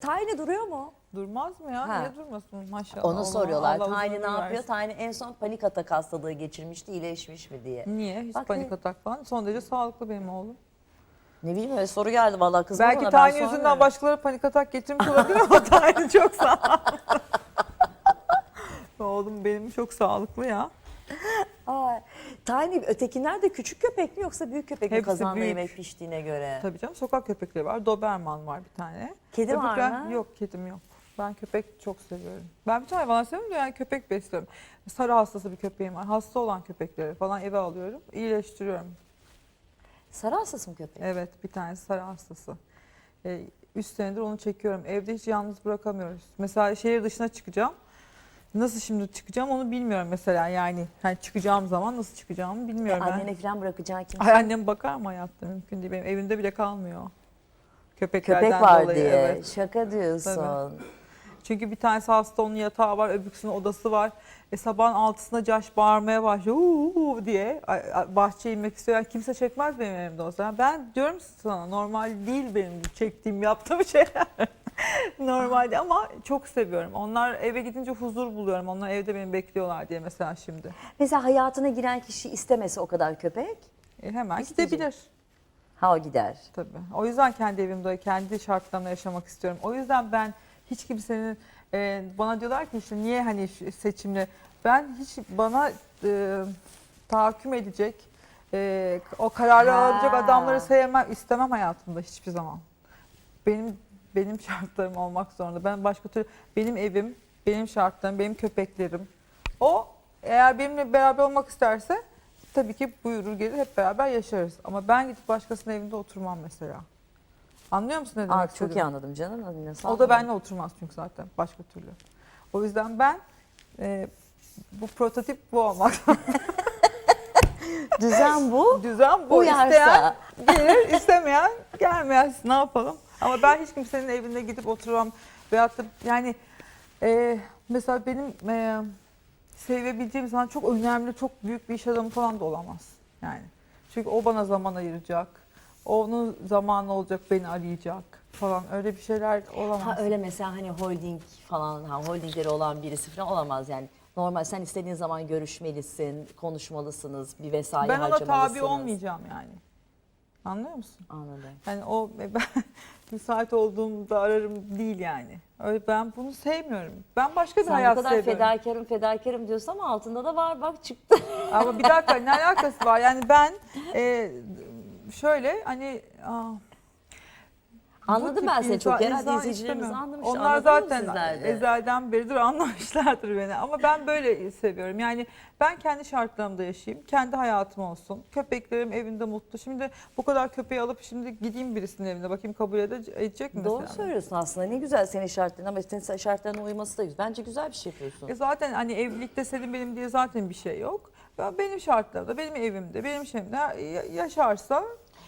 Tiny duruyor mu? Durmaz mı ya? Ha. Niye durmasın maşallah. Onu Allah- soruyorlar. Allah ne ömür yapıyor? versin. En son panik atak hastalığı geçirmişti. iyileşmiş mi diye. Niye? Hiç Bak panik ne- atak falan. Son derece sağlıklı benim oğlum. Ne bileyim öyle soru geldi vallahi kızım Belki sormuyorum. yüzünden başkaları panik atak geçirmiş olabilir ama Tiny çok sağlıklı. oğlum benim çok sağlıklı ya. Ay, Tiny ötekiler de küçük köpek mi yoksa büyük köpek mi Hepsi kazanda büyük. yemek piştiğine göre? Tabii canım sokak köpekleri var. Doberman var bir tane. Kedi var mı? Yok kedim yok. Ben köpek çok seviyorum. Ben bütün hayvanları seviyorum da yani köpek besliyorum. Sarı hastası bir köpeğim var. Hasta olan köpekleri falan eve alıyorum. iyileştiriyorum. Sarı hastası mı köpek? Evet bir tanesi sarı hastası. Ee, üç senedir onu çekiyorum. Evde hiç yalnız bırakamıyoruz. Mesela şehir dışına çıkacağım. Nasıl şimdi çıkacağım onu bilmiyorum mesela yani. yani çıkacağım zaman nasıl çıkacağımı bilmiyorum ben. Annene falan bırakacaksın kim? Ay annem bakar mı hayatta mümkün değil. Benim evimde bile kalmıyor. Köpeklerden Köpek var dolayı, diye. evet. Şaka diyorsun. Çünkü bir tanesi hasta onun yatağı var, öbürküsünün odası var. E sabahın altısında Caş bağırmaya başlıyor "Uuu, uuu" diye bahçeye inmek istiyor. Yani kimse çekmez benim evimde olsa. Yani Ben diyorum sana normal değil benim çektiğim yaptığım şeyler. normal değil ama çok seviyorum. Onlar eve gidince huzur buluyorum. Onlar evde beni bekliyorlar diye mesela şimdi. Mesela hayatına giren kişi istemese o kadar köpek E hemen İsteyecek. gidebilir. ha o gider. Tabii. O yüzden kendi evimde, kendi şartlarımda yaşamak istiyorum. O yüzden ben hiç kimsenin e, bana diyorlar ki işte niye hani seçimle ben hiç bana e, tahakküm edecek, e, o kararı Ha. alacak adamları sevmem, istemem hayatımda hiçbir zaman. Benim benim şartlarım olmak zorunda. Ben başka türlü benim evim, benim şartlarım, benim köpeklerim. O eğer benimle beraber olmak isterse tabii ki buyurur gelir hep beraber yaşarız. Ama ben gidip başkasının evinde oturmam mesela. Anlıyor musun ne demek Aa, çok iyi anladım canım. Nasıl O da benimle oturmaz çünkü zaten başka türlü. O yüzden ben e, bu prototip bu olmak. Düzen bu. Düzen bu. Uyarsa. İsteyen gelir, istemeyen gelmez. Ne yapalım? Ama ben hiç kimsenin evine gidip oturamam. Veyahut da yani e, mesela benim e, sevebileceğim zaman çok önemli, çok büyük bir iş adamı falan da olamaz. Yani. Çünkü o bana zaman ayıracak. Onun zamanı olacak, beni arayacak falan. Öyle bir şeyler olamaz. Ha öyle mesela hani holding falan, ha, holdingleri olan birisi falan olamaz yani. Normal sen istediğin zaman görüşmelisin, konuşmalısınız, bir vesai ben ona harcamalısınız. tabi olmayacağım yani. Anlıyor musun? Anladım. Yani o ben müsait olduğumda ararım değil yani. Öyle ben bunu sevmiyorum. Ben başka bir Sen bu hayat kadar seviyorum. fedakarım fedakarım diyorsun ama altında da var bak çıktı. Ama bir dakika ne alakası var? Yani ben e, şöyle hani aa, bu Anladım ben seni çok. insan izleyicilerimiz anlamış. Onlar zaten ezelden beridir anlamışlardır beni. Ama ben böyle seviyorum. Yani ben kendi şartlarımda yaşayayım. Kendi hayatım olsun. Köpeklerim evinde mutlu. Şimdi bu kadar köpeği alıp şimdi gideyim birisinin evine bakayım kabul ede- edecek mi Doğru mesela? söylüyorsun aslında. Ne güzel senin şartların ama senin şartlarına uyması da güzel. Bence güzel bir şey yapıyorsun. E zaten hani evlilikte senin benim diye zaten bir şey yok. Ben benim şartlarımda, benim evimde, benim şeyimde ya- yaşarsa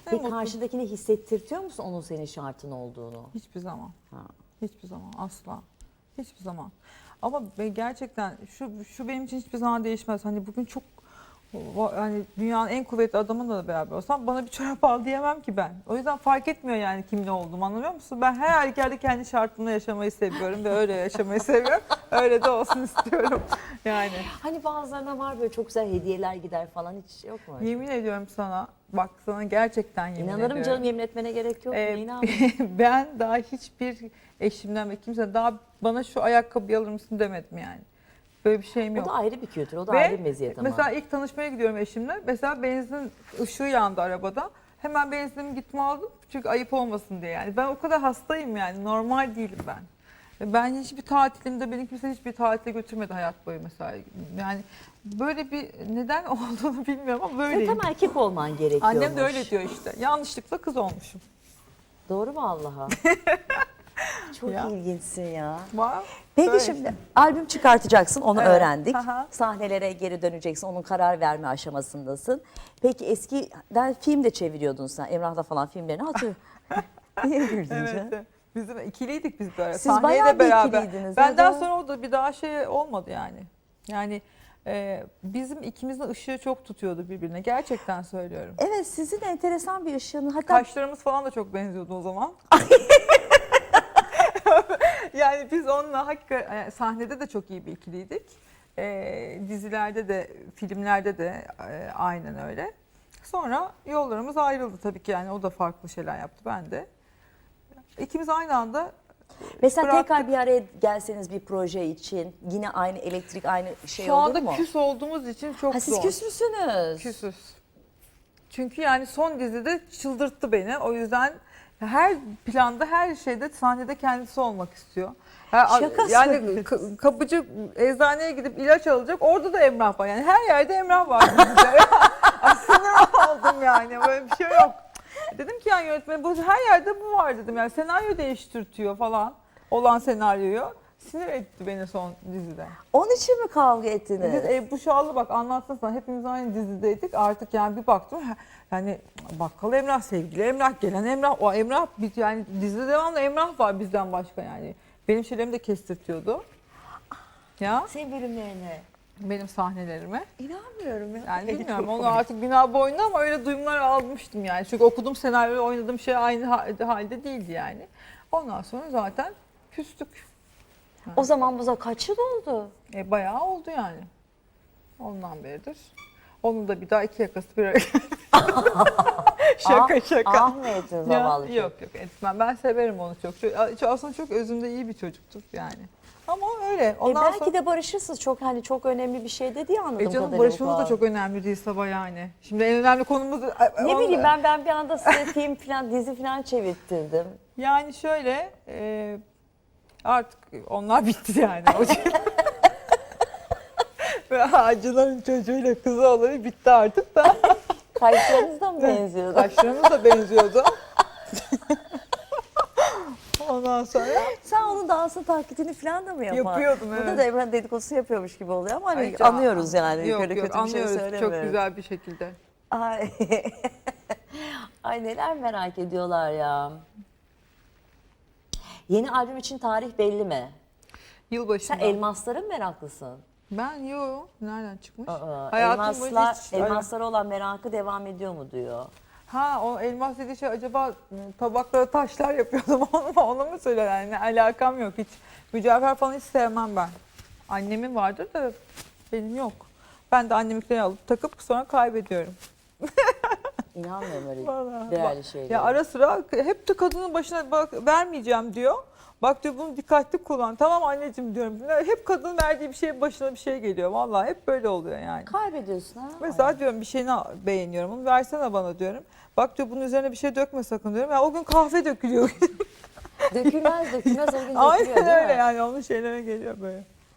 ne Peki karşıdakine hissettirtiyor musun onun senin şartın olduğunu? Hiçbir zaman. Ha. Hiçbir zaman asla. Hiçbir zaman. Ama gerçekten şu şu benim için hiçbir zaman değişmez. Hani bugün çok hani dünyanın en kuvvetli adamınla da beraber olsam bana bir çorap al diyemem ki ben. O yüzden fark etmiyor yani kim ne olduğumu anlıyor musun? Ben her halükarda kendi şartımda yaşamayı seviyorum ve öyle yaşamayı seviyorum. Öyle de olsun istiyorum. Yani Hani bazılarına var böyle çok güzel hediyeler gider falan hiç yok mu? yemin ediyorum sana bak sana gerçekten yemin İnanırım ediyorum. canım yemin etmene gerek yok. Ee, ben daha hiçbir eşimden ve kimse daha bana şu ayakkabıyı alır mısın demedim yani. Böyle bir şeyim O yok. da ayrı bir kültür, o da Ve ayrı bir meziyet ama. mesela ilk tanışmaya gidiyorum eşimle. Mesela benzin ışığı yandı arabada. Hemen benzinimi gitme aldım. Çünkü ayıp olmasın diye yani. Ben o kadar hastayım yani. Normal değilim ben. Ben hiçbir tatilimde beni kimse hiçbir tatile götürmedi hayat boyu mesela. Yani böyle bir neden olduğunu bilmiyorum ama Ve böyleyim. tam erkek olman gerekiyormuş. Annem de öyle diyor işte. Yanlışlıkla kız olmuşum. Doğru mu Allah'a? Çok Ya. ilginçsin ya. Var. Peki Böyle şimdi albüm çıkartacaksın onu Evet, öğrendik. aha. Sahnelere geri döneceksin onun karar verme aşamasındasın. Peki eskiden film de çeviriyordun sen Emrah'la falan filmlerini hatır. Niye güldün Evet. canım? evet. Bizim ikiliydik biz böyle. Siz Sahneye bayağı de bir beraber. ikiliydiniz, Benden evet. sonra o da bir daha şey olmadı yani. Yani e, bizim ikimizin ışığı çok tutuyordu birbirine. Gerçekten söylüyorum. Evet sizin enteresan bir ışığın hatta Kaşlarımız falan da çok benziyordu o zaman. Yani biz onunla hakikaten yani sahnede de çok iyi bir ikiliydik. Ee, dizilerde de, filmlerde de e, aynen öyle. Sonra yollarımız ayrıldı tabii ki yani o da farklı şeyler yaptı ben de. İkimiz aynı anda Mesela Bıraktık. tekrar bir araya gelseniz bir proje için yine aynı elektrik aynı şey şu olur anda mu? küs olduğumuz için çok ha, siz zor. küs müsünüz? Küsüz. Çünkü yani son dizide çıldırttı beni. O yüzden her planda, her şeyde sahnede kendisi olmak istiyor. Ha, Şaka yani ka- kapıcı eczaneye gidip ilaç alacak. Orada da Emrah var. Yani her yerde Emrah var. Sinir oldum yani. Böyle bir şey yok. Dedim ki yani yönetmen bu her yerde bu var dedim. Yani senaryo değiştirtiyor falan. Olan senaryoyu. Sinir etti beni son dizide. Onun için mi kavga ettiniz? Biz Ebru Şahlı bak anlatsana sana hepimiz aynı dizideydik. Artık yani bir baktım yani bakkal Emrah, sevgili Emrah, gelen Emrah. O Emrah biz yani dizide devamlı Emrah var bizden başka yani. Benim şeylerimi de kestirtiyordu. Ya Senin bölümlerine. benim sahnelerime. İnanmıyorum ya. Yani bilmiyorum onu artık günah boyunda ama öyle duyumlar almıştım yani. Çünkü okuduğum senaryo oynadığım şey aynı ha- halde değildi yani. Ondan sonra zaten küstük. O zaman bu kaç yıl oldu? E, bayağı oldu yani. Ondan beridir. Onun da bir daha iki yakası bir araya. şaka Ah- şaka. Ah mı ettin Ya, zavallı çocuk? yok yok etmem. Ben severim onu çok. çok. Aslında çok özünde iyi bir çocuktur yani. Ama öyle. E Ondan belki sonra... de barışırsınız. Çok hani çok önemli bir şey de diye anladım E canım barışmamız da çok önemli değil sabah yani. Şimdi en önemli konumuz... Ne bileyim ben ben bir anda size film falan dizi falan çevirttirdim. Yani şöyle e, artık onlar bitti yani. Ve Hacıların çocuğuyla kızı olayı bitti artık da. Kaşlarınız da mı benziyordu? Kaşlarımız da benziyordu. Ondan sonra Sen onun dansın taklidini falan da mı yapardın? Yapıyordum, Burada evet. da Emrah dedikodusu yapıyormuş gibi oluyor ama hani Ay, anlıyoruz yani. Yok yok kötü bir şey anlıyoruz çok söylemiyorum. güzel bir şekilde. Ay. Ay neler merak ediyorlar ya. Yeni albüm için tarih belli mi? Yılbaşında. Sen elmasların meraklısın. Ben yo nereden çıkmış? Aa, Hayatım elmaslar, hiç- elmaslara olan merakı devam ediyor mu diyor. Ha o elmas dediği şey acaba ı, tabaklara taşlar yapıyordum onu mu onu mu söyler yani alakam yok hiç. Mücevher falan hiç sevmem ben. Annemin vardır da benim yok. Ben de anneminkileri alıp takıp sonra kaybediyorum. İnanmıyorum öyle Vallahi. değerli şeylere. Ya ara sıra hep de kadının başına bak vermeyeceğim diyor. Bak diyor bunu dikkatli kullan. Tamam anneciğim diyorum. Hep kadının verdiği bir şey başına bir şey geliyor. Vallahi hep böyle oluyor yani. Kaybediyorsun ha. Mesela diyorum bir şeyini beğeniyorum. Onu versene bana diyorum. Bak diyor bunun üzerine bir şey dökme sakın diyorum. Ya o gün kahve dökülüyor. Dökülmez dökülmez o gün dökülüyor Aynen öyle mi? yani onun şeylere geliyor böyle.